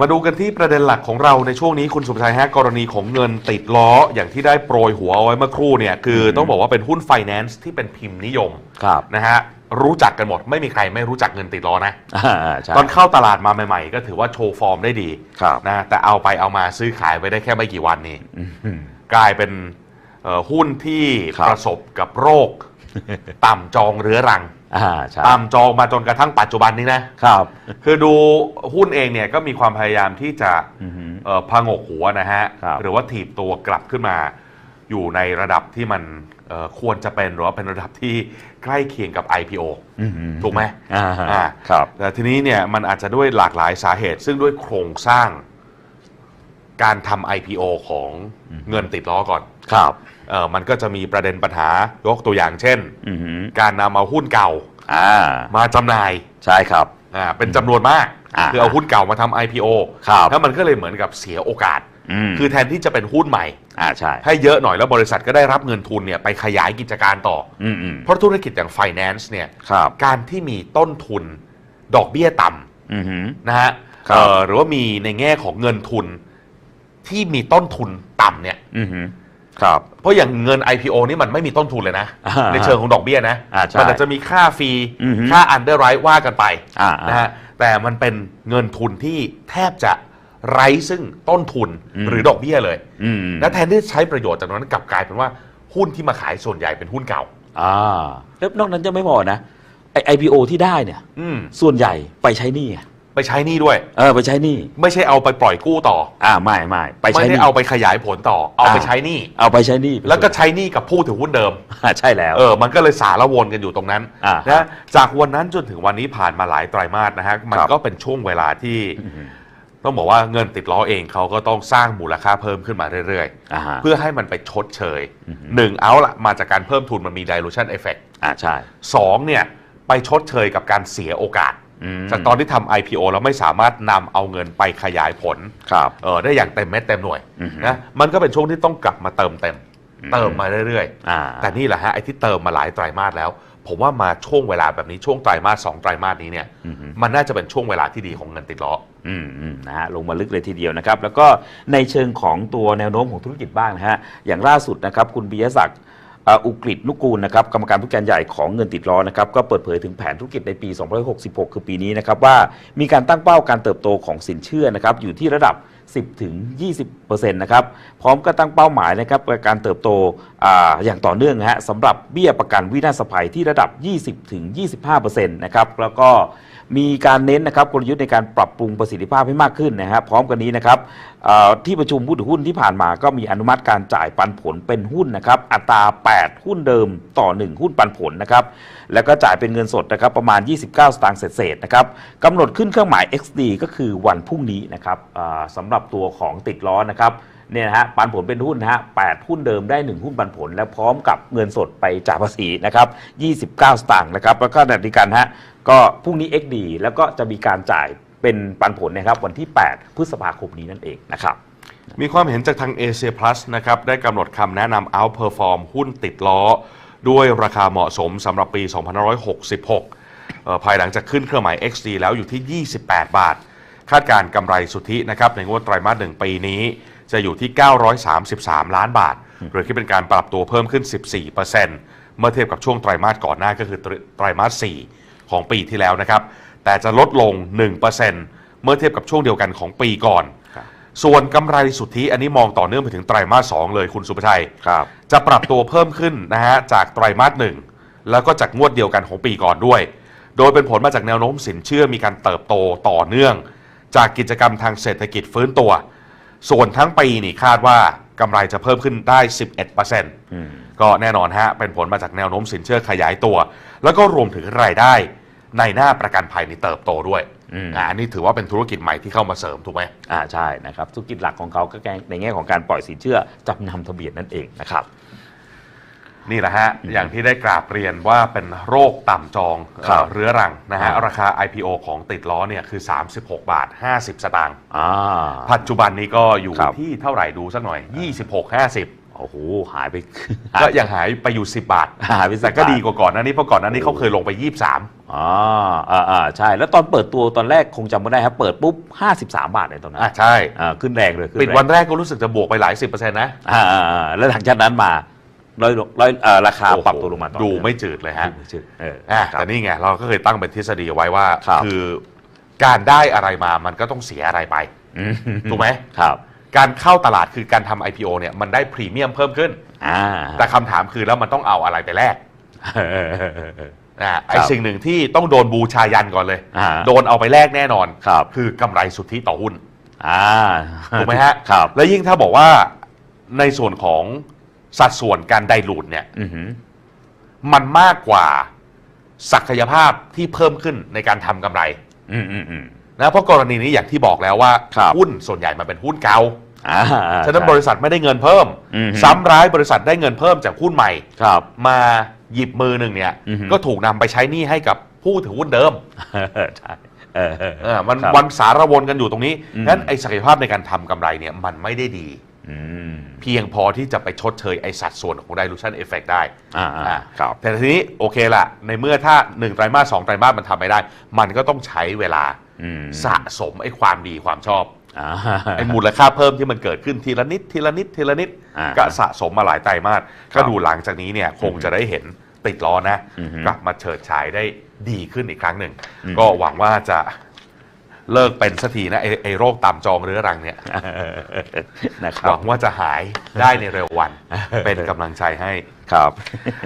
มาดูกันที่ประเด็นหลักของเราในช่วงนี้คุณสุภชัยฮะกรณีของเงินติดล้ออย่างที่ได้โปรยหัวเอาไว้เมื่อครู่เนี่ยคืออมต้องบอกว่าเป็นหุ้นไฟแนนซ์ที่เป็นพิมพ์นิยมครับนะฮะรู้จักกันหมดไม่มีใครไม่รู้จักเงินติดล้อนะอ่าใช่ตอนเข้าตลาดมาใหม่ๆ ก็ถือว่าโชว์ฟอร์มได้ดีครับนะแต่เอาไปเอามาซื้อขายไปได้แค่ไม่กี่วันนี้อืมกลายเป็นเอ่อหุ้นที่ครับประสบกับโรค ต่ำจองเรื้อรัง อ่าใช่ต่ำจองมาจนกระทั่งปัจจุบันนี้นะครับ คือดูหุ้นเองเนี่ยก็มีความพยายามที่จะอือหือ เอ่อพงกหัวนะฮะ ครับ หรือว่าถีบตัวกลับขึ้นมา อยู่ในระดับที่มันเอ่อควรจะเป็นหรือว่าเป็นระดับที่ใกล้เคียงกับ IPO อือหือถูกไหม อ่าอ่า ครับ แต่ทีนี้เนี่ยมันอาจจะด้วยหลากหลายสาเหตุ ซึ่งด้วยโครงสร้าง การทำ IPO ของเงินติดล้อก่อนครับเออมันก็จะมีประเด็นปัญหายกตัวอย่างเช่น อือหือการนำเอาหุ้นเก่าอ่ามาจำหน่ายใช่ครับ อ่าเป็นจำนวนมากอ่า คือเอาหุ้นเก่ามาทำ IPO ครับแล้วมันก็เลยเหมือนกับเสียโอกาส มคือแทนที่จะเป็นหุ้นใหม่ อ่าใช่ให้เยอะหน่อยแล้วบริษัทก็ได้รับเงินทุนเนี่ยไปขยายกิจการต่อ อืมอืมเพราะธุรกิจอย่าง finance เนี่ยครับ การที่มีต้นทุนดอกเบี้ยต่ำอือหือนะฮะครับ เอ่อหรือว่ามีในแง่ของเงินทุน ที่มีต้นทุนต่ำเนี่ย อือหือครับ เพราะอย่างเงิน IPO นี่มันไม่มีต้นทุนเลยนะ อ่าในเชิงของดอกเบี้ยนะ อ่าใช่มันอาจจะมีค่าฟรี อือฮึค่า underwrite ว่ากันไปอ่านะฮะ แต่มันเป็นเงินทุนที่แทบจะไร้ซึ่งต้นทุนอืม หรือดอกเบี้ยเลย อืมและแทนที่จะใช้ประโยชน์จากนั้นกลับกลายเป็นว่าหุ้นที่มาขายส่วนใหญ่เป็นหุ้นเก่า อ่าแล้วนอกนั้นจะไม่พอนะไอ IPO ที่ได้เนี่ย อืม ส่วนใหญ่ไปใช้หนี้ไง ไปใช้หนี่ด้วย เออไปใช้หนี้ไม่ใช่เอาไปปล่อยกู้ต่อ อ่าไม่ไม่ไปไม่ใช้หได้นี้เอาไปขยายผลต่อ เอาไปอ่า ใช้หนี่ เอาไปใช้หนี้แล้วก็ใช้หนี่กับผู้ถือหุ้นเดิม อ่าใช่แล้ว เออ มันก็เลยสารวนกันอยู่ตรงนั้นอ่านะจากวันนั้นจนถึงวันนี้ผ่านมาหลายไตรมาสนะฮะ มันครับ ก็เป็นช่วงเวลาที่อือหือต้องบอกว่าเงินติดล้อเองเขาก็ต้องสร้างมูลค่าเพิ่มขึ้นมาเรื่อยอ่าฮะ ๆ เพื่อให้มันไปชดเชยอือหือหนึ่งเอาละมาจากการเพิ่มทุนมันมี dilution effect อ่าใช่ สองเนี่ยไปชดเชยกับการเสียโอกาส อืมจากตอนที่ทำ IPO แล้วไม่สามารถนำเอาเงินไปขยายผลครับ เออได้อย่างเต็มเม็ดเต็มหน่วยอือหือนะมันก็เป็นช่วงที่ต้องกลับมาเติมเต็มอืมเติมมาเรื่อยอ่าๆ แต่นี่แหละฮะไอ้ที่เติมมาหลายไตรมาสแล้ว ผมว่ามาช่วงเวลาแบบนี้ช่วงไตรมาสสองไตรมาสนี้เนี่ยอือหือมันน่าจะเป็นช่วงเวลาที่ดีของเงินติดล้อ อืมอืมนะฮะลงมาลึกเลยทีเดียวนะครับ แล้วก็ในเชิงของตัวแนวโน้มของธุรกิจบ้างนะฮะอย่างล่าสุดนะครับ คุณปิยศักดิ์เอุกฤษลูกูลนะครับกรรมการผู้การใหญ่ของเงินติดล้อนะครับก็เปิดเผยถึงแผนธุรกิจในปี 2566 คือปีนี้นะครับว่ามีการตั้งเป้าการเติบโตของสินเชื่อนะครับอยู่ที่ระดับ 10ถึง20%นะครับพร้อมก็ตั้งเป้าหมายนะครับการเติบโตออย่างต่อเนื่องนะฮะสำหรับเบี้ยประกันวินาศภัยที่ระดับ 20ถึง25%นะครับแล้วก็มีการเน้นนะครับกลยุทธ์ในการปรับปรุงประสิทธิภาพให้มากขึ้นนะฮะพร้อมกันนี้นะครับที่ประชุมผู้ถือหุ้นที่ผ่านมาก็มีอนุมัติการจ่ายปันผลเป็นหุ้นนะครับอัตรา 8 หุ้นเดิมต่อ 1 หุ้นปันผลนะครับแล้วก็จ่ายเป็นเงินสดนะครับประมาณ 29 สตางค์เศษนะครับกำหนดขึ้นเครื่องหมาย XD ก็คือวันพรุ่งนี้นะครับสำหรับตัวของติดล้อนะครับเนี่ยนะฮะปันผลเป็นหุ้นนะฮะ8หุ้นเดิมได้ 1 หุ้นปันผล และพร้อมกับเงินสดไปจ่ายภาษีนะครับ 29 สตางค์นะครับ แล้วก็ในเดีกันฮะก็พรุ่งนี้ XD แล้วก็จะมีการจ่ายเป็นปันผลนะครับวันที่ 8 พฤษภาคมนี้นั่นเองนะครับมีความเห็นจากทาง Asia Plus นะครับได้กำหนดคำแนะนำ outperform หุ้นติดล้อ ด้วยราคาเหมาะสมสำหรับปี 2566เอ่อภายหลังจากขึ้นเครื่องหมาย XD แล้วอยู่ที่ 28 บาท คาดการณ์กำไรสุทธินะครับในงวดไตรมาสหนึ่งปีนี้ จะอยู่ที่ 933 ล้านบาท หรือคิดเป็นการปรับตัวเพิ่มขึ้น 14%เมื่อเทียบกับช่วงไตรมาสก่อนหน้าก็คือไตรมาส 4 ของปีที่แล้วนะครับ แต่จะลดลง 1%เมื่อเทียบกับช่วงเดียวกันของปีก่อนครับส่วนกำไรสุทธิอันนี้มองต่อเนื่องไปถึงไตรมาส 2 เลยคุณสุภชัยครับจะปรับตัวเพิ่มขึ้นนะฮะจากไตรมาสหนึ่งแล้วก็จากงวดเดียวกันของปีก่อนด้วย โดยเป็นผลมาจากแนวโน้มสินเชื่อมีการเติบโตต่อเนื่อง จากกิจกรรมทางเศรษฐกิจฟื้นตัว ส่วนทั้งปีนี่คาดว่ากำไรจะเพิ่มขึ้นได้ 11%อืมก็แน่นอนฮะ เป็นผลมาจากแนวโน้มสินเชื่อขยายตัว แล้วก็รวมถึงรายได้ในหน้าประกันภัยนี่เติบโตด้วยอืมอ่าอันนี้ถือว่าเป็นธุรกิจใหม่ที่เข้ามาเสริมถูกไหมอ่าใช่นะครับธุรกิจหลักของเขาก็ในแง่ของการปล่อยสินเชื่อจำนำทะเบียนนั่นเองนะครับ นี่แหละฮะ อย่างที่ได้กราบเรียนว่าเป็นโรคต่ำจองครับเอ่อเรื้อรังนะฮะครับราคา IPO ของติดล้อเนี่ยคือ 36 บาท 50 สตางค์ อ่า ปัจจุบันนี้ก็อยู่ครับ ที่เท่าไหร่ดูสักหน่อย 26 50 โอ้โหหายไป ก็ยังหายไปอยู่ 10 บาท หายไปแต่ก็ดีกว่าก่อนหน้านี้เพราะก่อนหน้านี้เขาเคยลงไป 23อ๋ออ่าอ่าใช่ แล้วตอนเปิดตัวตอนแรกคงจำไม่ได้ครับ เปิดปุ๊บ 53 บาทเลยตอนนั้นอะใช่ อ่าขึ้นแรงเลยขึ้ปิดแรงวันแรกก็รู้สึกจะบวกไปหลาย10%นะ อ่าอ่าอ่าแล้วหลังจากนั้นมา ร้อยร้อยเอ่อราคาปรับตัวลงมาต่อดูเนื่องไม่จืดเลยฮะดูไม่จืดเอออะครับ แต่นี่ไงเราก็เคยตั้งเป็นทฤษฎีเอาไว้ว่าครับ อการได้อะไรมามันก็ต้องเสียอะไรไป อืมถูกไหม ครับ การเข้าตลาดคือการทำ IPO เนี่ยมันได้พรีเมียมเพิ่มขึ้น อ่า แต่คำถามคือแล้วมันต้องเอาอะไรไปแลกเออเออเออเอออะไอครับ สิ่งหนึ่งที่ต้องโดนบูชายันก่อนเลย อ่าโดนเอาไปแลกแน่นอน ครับคือกำไรสุทธิต่อหุ้น อ่าถูกไหมฮะ ครับ และยิ่งถ้าบอกว่าในส่วนของ สัดส่วนการไดรูดเนี่ยอือหือ มันมากกว่าศักยภาพที่เพิ่มขึ้นในการทำกำไรอืมอืมอืม นะเพราะกรณีนี้อย่างที่บอกแล้วว่าครับ หุ้นส่วนใหญ่มันเป็นหุ้นเก่าอ่าฉะนั้นใช่บริษัทไม่ได้เงินเพิ่ม อือฮึซ้ำร้ายบริษัทได้เงินเพิ่มจากหุ้นใหม่ ครับ มาหยิบมือหนึ่งเนี่ย อือฮึ ก็ถูกนำไปใช้หนี้ให้กับผู้ถือหุ้นเดิมใช่เออ เออเออมันครับวันสารวนกันอยู่ตรงนี้อืมงั้นไอ้ศักยภาพในการทำกำไรเนี่ยมันไม่ได้ดีอืม เพียงพอที่จะไปชดเชยไอ้สัดส่วนของ dilution effect ได้อ่าอ่าอะครับ แต่ทีนี้โอเคละในเมื่อถ้า 1 ไตรมาสสไตรมาสมันทำไม่ได้ มันก็ต้องใช้เวลาอืมสะสมไอ้ความดีความชอบอ่า ไอ้มูลค่าเพิ่มที่มันเกิดขึ้นทีละนิดทีละนิดทีละนิดอ่าก็สะสมมาหลายไตรมาสครัก็บดูหลังจากนี้เนี่ยคงจะได้เห็นติดล้อนะอือฮึกลับมาเฉิดฉายได้ดีขึ้นอีกครั้งหนึ่ง อืม ก็หวังว่าจะ เลิกเป็นสักทีนะไอ้ไอ้โรคตามจองเรื้อรังเนี่ยนะคหรัวับงว่าจะหายได้ในเร็ววัน เป็นกำลังใจให้ ครับ